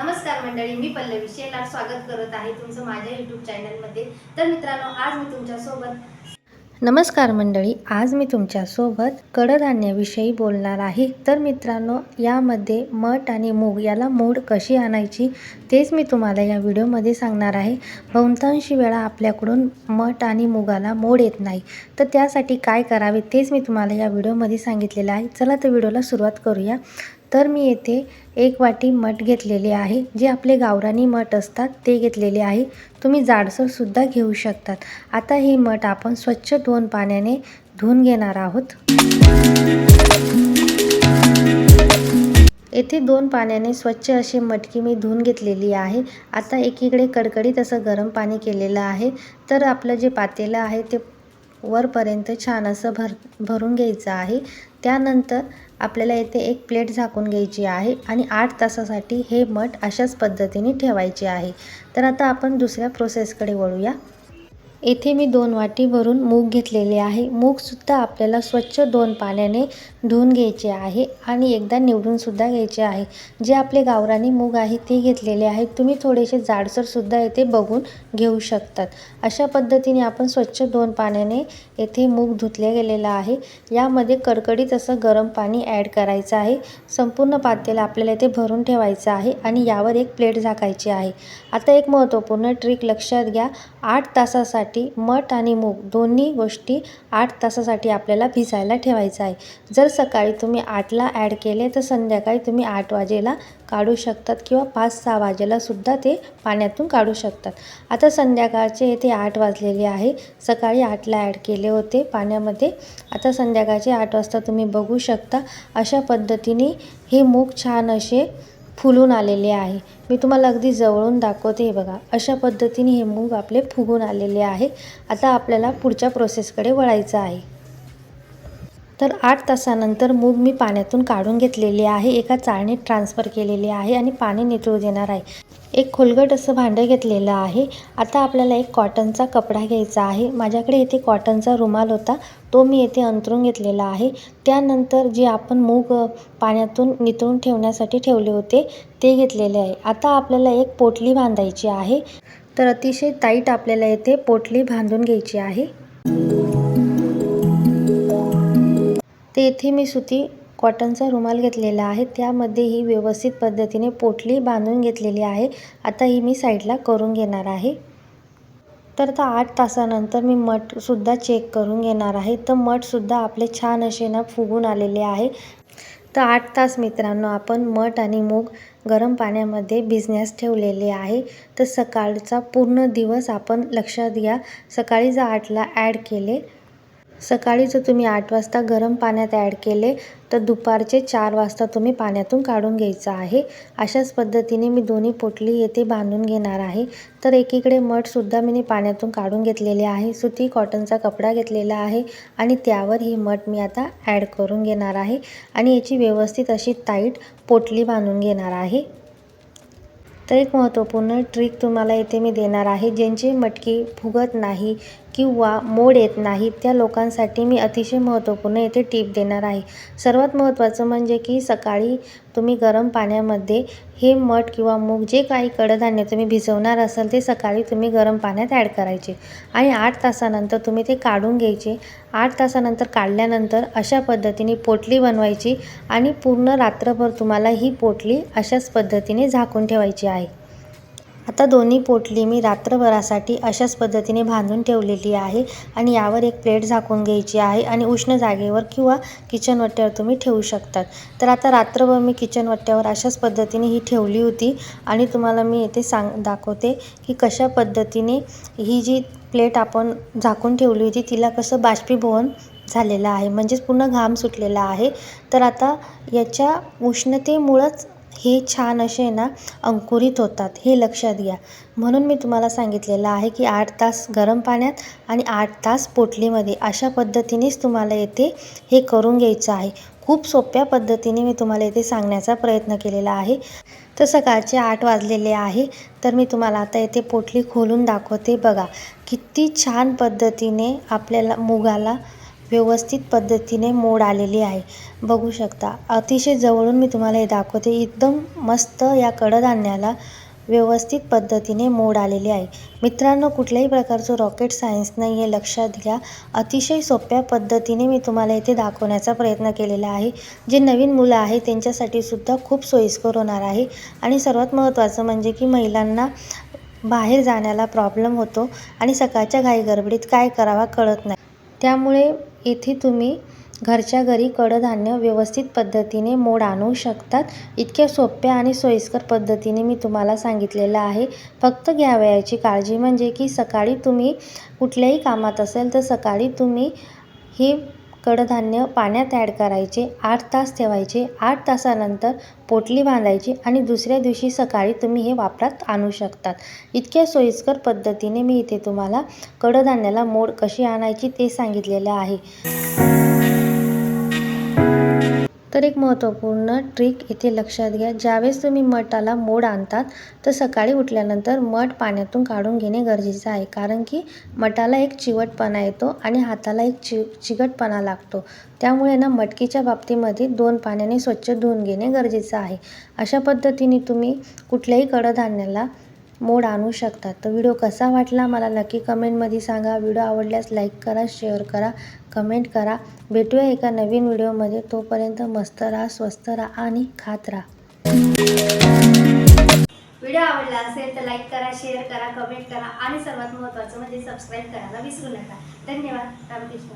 नमस्कार मंडळी मी पल्लवी शेलार स्वागत करत आहे तुमचं माझ्या यूट्यूब चॅनलमध्ये तर मित्रांनो आज मी तुमच्यासोबत नमस्कार मंडळी आज मी तुमच्यासोबत कडधान्याविषयी बोलणार आहे. तर मित्रांनो यामध्ये मठ आणि मूग याला मोड कशी आणायची तेच मी तुम्हाला या व्हिडिओमध्ये सांगणार आहे. बहुतांशी वेळा आपल्याकडून मठ आणि मुगाला मोड येत नाही. तर त्यासाठी काय करावे तेच मी तुम्हाला या व्हिडिओमध्ये सांगितलेलं आहे. चला तर व्हिडिओला सुरुवात करूया. तर मी येथे एक वाटी मठ घेतलेले आहे. जे आपले गावरानी मठ असतात ते घेतलेले आहे. तुम्ही जाडसरसुद्धा घेऊ शकतात. आता हे मठ आपण स्वच्छ दोन पाण्याने धुवून घेणार आहोत. येथे दोन पाण्याने स्वच्छ असे मटकी मी धुवून घेतलेली आहे. आता एकीकडे कडकडीत असं गरम पाणी केलेलं आहे. तर आपलं जे पातेलं आहे ते वरपर्यंत छान असं भर भरून घ्यायचं आहे. त्यानंतर आपल्याला येथे एक प्लेट झाकून घ्यायची आहे आणि आठ तासासाठी हे मठ अशाच पद्धतीने ठेवायचे आहे. तर आता आपण दुसऱ्या प्रोसेसकडे वळूया. येथे मी दोन वाटी भरून मूग घेतलेले आहे. मूगसुद्धा आपल्याला स्वच्छ दोन पाण्याने धुवून घ्यायचे आहे आणि एकदा निवडूनसुद्धा घ्यायचे आहे. जे आपले गावरानी मूग आहे ते घेतलेले आहे. तुम्ही थोडेसे जाडसरसुद्धा येथे बघून घेऊ शकतात. अशा पद्धतीने आपण स्वच्छ दोन पाण्याने येथे मूग धुतले गेलेलं आहे. यामध्ये कडकडीत असं गरम पाणी ॲड करायचं आहे. संपूर्ण पातेला आपल्याला येथे भरून ठेवायचं आहे आणि यावर एक प्लेट झाकायची आहे. आता एक महत्त्वपूर्ण ट्रिक लक्षात घ्या. आठ तासासाठी मठ आणि मूग दोन्ही गोष्टी आठ तासासाठी आपल्याला भिजायला ठेवायचं आहे. जर सकाळी तुम्ही आठला ॲड केले तर संध्याकाळी तुम्ही आठ वाजेला काढू शकतात किंवा पाच सहा वाजेला सुद्धा ते पाण्यातून काढू शकतात. आता संध्याकाळचे येथे आठ वाजलेले आहे. सकाळी आठला ॲड केले होते पाण्यामध्ये. आता संध्याकाळचे आठ वाजता तुम्ही बघू शकता अशा पद्धतीने हे मूग छान असे फुलून आलेले आहे. मी तुम्हाला अगदी जवळून दाखवते हे बघा. अशा पद्धतीने हे मूग आपले फुगून आलेले आहे. आता आपल्याला पुढच्या प्रोसेसकडे वळायचं आहे. तर आठ तासानंतर मूग मी पाण्यातून काढून घेतलेले आहे. एका चाळणीत ट्रान्सफर केलेले आहे आणि पाणी नितळू देणार आहे. एक खोलगट असं भांडं घेतलेलं आहे. आता आपल्याला एक कॉटनचा कपडा घ्यायचा आहे. माझ्याकडे इथे कॉटनचा रुमाल होता. तो मी येथे अंतरून घेतलेला आहे. त्यानंतर जे आपण मूग पाण्यातून नितळून ठेवण्यासाठी ठेवले होते ते घेतलेले आहे. आता आपल्याला एक पोटली बांधायची आहे. तर अतिशय टाईट आपल्याला येथे पोटली बांधून घ्यायची आहे. ते इथे मी सुती कॉटनचा रुमाल घेतलेला आहे. त्यामध्ये ही व्यवस्थित पद्धतीने पोटली बांधून घेतलेली आहे. आता ही मी साईडला करून घेणार आहे. तर आता आठ तासानंतर मी मठसुद्धा चेक करून घेणार आहे. तर मठसुद्धा आपले छान असे ना फुगून आलेले आहे. तर आठ तास मित्रांनो आपण मठ आणि मूग गरम पाण्यामध्ये भिजण्यास ठेवलेले आहे. तर सकाळचा पूर्ण दिवस आपण लक्षात घ्या. सकाळी जर आठला ॲड केले सकाळी जर तुम्ही आठ वाजता गरम पाण्यात ॲड केले तर दुपारचे चार वाजता तुम्ही पाण्यातून काढून घ्यायचं आहे. अशाच पद्धतीने मी दोन्ही पोटली येथे बांधून घेणार आहे. तर एकीकडे मठसुद्धा मी पाण्यातून काढून घेतलेले आहे. सुती कॉटनचा कपडा घेतलेला आहे आणि त्यावर ही मठ मी आता ॲड करून घेणार आहे आणि याची व्यवस्थित अशी टाईट पोटली बांधून घेणार आहे. तर एक महत्त्वपूर्ण ट्रिक तुम्हाला इथे मी देणार आहे ज्यांची मटकी फुगत नाही किंवा मोड येत नाही त्या लोकांसाठी मी अतिशय महत्त्वपूर्ण येथे टीप देणार आहे. सर्वात महत्त्वाचं म्हणजे की सकाळी तुम्ही गरम पाण्यामध्ये हे मठ किंवा मूग जे काही कडधान्य तुम्ही भिजवणार असाल ते सकाळी तुम्ही गरम पाण्यात ॲड करायचे. आणि आठ तासानंतर तुम्ही ते काढून घ्यायचे. आठ तासानंतर काढल्यानंतर अशा पद्धतीने पोटली बनवायची आणि पूर्ण रात्रभर तुम्हाला ही पोटली अशाच पद्धतीने झाकून ठेवायची आहे. आता दोन्ही पोटली मी रात्रभरासाठी अशाच पद्धतीने बांधून ठेवलेली आहे आणि यावर एक प्लेट झाकून घ्यायची आहे आणि उष्ण जागेवर किंवा किचन वट्ट्यावर तुम्ही ठेवू शकतात. तर आता रात्रभर मी किचन वट्ट्यावर अशाच पद्धतीने ही ठेवली होती आणि तुम्हाला मी येथे सांग दाखवते की कशा पद्धतीने ही जी प्लेट आपण झाकून ठेवली होती तिला कसं बाष्पीभवन झालेलं आहे म्हणजेच पूर्ण घाम सुटलेला आहे. तर आता याच्या उष्णतेमुळंच हे छान असे ना अंकुरित होतात हे लक्षात घ्या. म्हणून मी तुम्हाला सांगितलेलं आहे की आठ तास गरम पाण्यात आणि आठ तास पोटलीमध्ये अशा पद्धतीनेच तुम्हाला येथे हे करून घ्यायचं आहे. खूप सोप्या पद्धतीने मी तुम्हाला येथे सांगण्याचा प्रयत्न केलेला आहे. तर सकाळचे आठ वाजलेले आहे तर मी तुम्हाला आता येथे पोटली खोलून दाखवते बघा. किती छान पद्धतीने आपल्याला मुगाला व्यवस्थित पद्धतीने मोड आलेली आहे. बघू शकता. अतिशय जवळून मी तुम्हाला हे दाखवते. एकदम मस्त या कडधान्याला व्यवस्थित पद्धतीने मोड आलेली आहे. मित्रांनो कुठल्याही प्रकारचं रॉकेट सायन्स नाही आहे लक्षात घ्या. अतिशय सोप्या पद्धतीने मी तुम्हाला इथे दाखवण्याचा प्रयत्न केलेला आहे. जे नवीन मुलं आहे त्यांच्यासाठी सुद्धा खूप सोयीस्कर होणार आहे. आणि सर्वात महत्त्वाचं म्हणजे की महिलांना बाहेर जाण्याला प्रॉब्लेम होतो आणि सकाळच्या घाईगडबडीत काय करावा कळत नाही. त्यामुळे येथे तुम्ही घरच्या घरी कडधान्य व्यवस्थित पद्धतीने मोड आणू शकतात. इतक्या सोप्या आणि सोयीस्कर पद्धतीने मी तुम्हाला सांगितलेलं आहे. फक्त घ्यावयाची काळजी म्हणजे की सकाळी तुम्ही कुठल्याही कामात असेल तर सकाळी तुम्ही हे कडधान्य पाण्यात ॲड करायचे आठ तास ठेवायचे आठ तासानंतर पोटली बांधायची आणि दुसऱ्या दिवशी सकाळी तुम्ही हे वापरात आणू शकतात. इतक्या सोयीस्कर पद्धतीने मी इथे तुम्हाला कडधान्याला मोड कशी आणायची ते सांगितलेलं आहे. तर एक महत्त्वपूर्ण ट्रिक इथे लक्षात घ्या. ज्यावेळेस तुम्ही मठाला मोड आणतात तर सकाळी उठल्यानंतर मठ पाण्यातून काढून घेणे गरजेचं आहे. कारण की मठाला एक चिवटपणा येतो आणि हाताला एक चि चिकटपणा लागतो. त्यामुळे ना मटकीच्या बाबतीमध्ये दोन पाण्याने स्वच्छ धुवून घेणे गरजेचं आहे. अशा पद्धतीने तुम्ही कुठल्याही कडधान्याला मोड आणू शकतात तर व्हिडिओ कसा वाटला? मला नक्की कमेंटमध्ये सांगा. व्हिडिओ आवडल्यास लाईक करा शेअर करा. कमेंट करा. भेटूया एका नवीन व्हिडिओमध्ये. तोपर्यंत मस्त राहा स्वस्त राहा आणि खात राहा. व्हिडिओ आवडला असेल तर लाईक करा शेअर करा कमेंट करा आणि सर्वात महत्त्वाचं म्हणजे सबस्क्राईब करायला विसरू नका. धन्यवाद. रामकृष्ण.